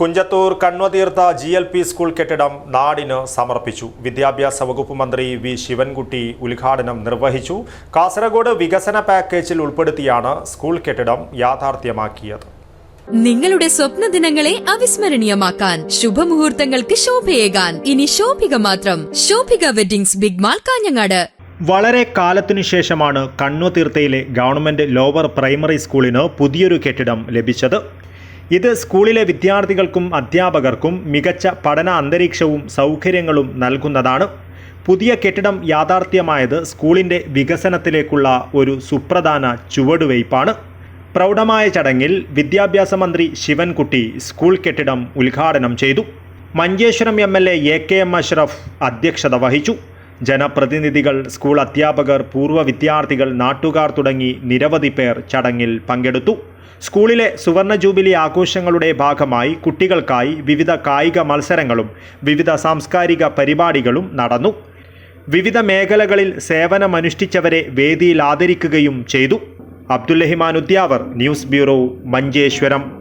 Kunjathur Kanvatheertha G L P school കെട്ടിടം നാടിന് സമർപ്പിച്ചു. വിദ്യാഭ്യാസ വകുപ്പ് മന്ത്രി വി ശിവൻകുട്ടി ഉദ്ഘാടനം നിർവഹിച്ചു. കാസർഗോഡ് വികസന പാക്കേജിൽ ഉൾപ്പെടുത്തിയാണ് സ്കൂൾ കെട്ടിടം യാഥാർത്ഥ്യമാക്കിയത്. നിങ്ങളുടെ സ്വപ്ന ദിനങ്ങളെ അവിസ്മരണീയമാക്കാൻ ശുഭമുഹൂർത്തങ്ങൾക്ക് ശോഭയേകാൻ. ഇനി ശോഭിക മാത്രം. Shobhika weddings big mall Kanhangad. വളരെ കാലത്തിനു ശേഷമാണ് കണ്ണുതീർത്തയിലെ ഗവൺമെന്റ് ലോവർ പ്രൈമറി സ്കൂളിന് പുതിയൊരു കെട്ടിടം ലഭിച്ചത്. ഇത് സ്കൂളിലെ വിദ്യാർത്ഥികൾക്കും അധ്യാപകർക്കും മികച്ച പഠന അന്തരീക്ഷവും സൗകര്യങ്ങളും നൽകുന്നതാണ്. പുതിയ കെട്ടിടം യാഥാർത്ഥ്യമായത് സ്കൂളിന്റെ വികസനത്തിലേക്കുള്ള ഒരു സുപ്രധാന ചുവടുവയ്പ്പാണ് പ്രൗഢമായ ചടങ്ങിൽ വിദ്യാഭ്യാസ മന്ത്രി ശിവൻകുട്ടി സ്കൂൾ കെട്ടിടം ഉദ്ഘാടനം ചെയ്തു. Manjeshwaram M L A A K M Ashraf അധ്യക്ഷത വഹിച്ചു. ജനപ്രതിനിധികൾ സ്കൂൾ അധ്യാപകർ പൂർവ വിദ്യാർത്ഥികൾ നാട്ടുകാർ തുടങ്ങി നിരവധി പേർ ചടങ്ങിൽ പങ്കെടുത്തു. സ്കൂളിലെ സുവർണ ജൂബിലി ആഘോഷങ്ങളുടെ ഭാഗമായി കുട്ടികൾക്കായി വിവിധ കായിക മത്സരങ്ങളും വിവിധ സാംസ്കാരിക പരിപാടികളും നടന്നു. വിവിധ മേഖലകളിൽ സേവനമനുഷ്ഠിച്ചവരെ വേദിയിൽ ആദരിക്കുകയും ചെയ്തു. Abdullahiman Udyavar news bureau Manjeshwaram.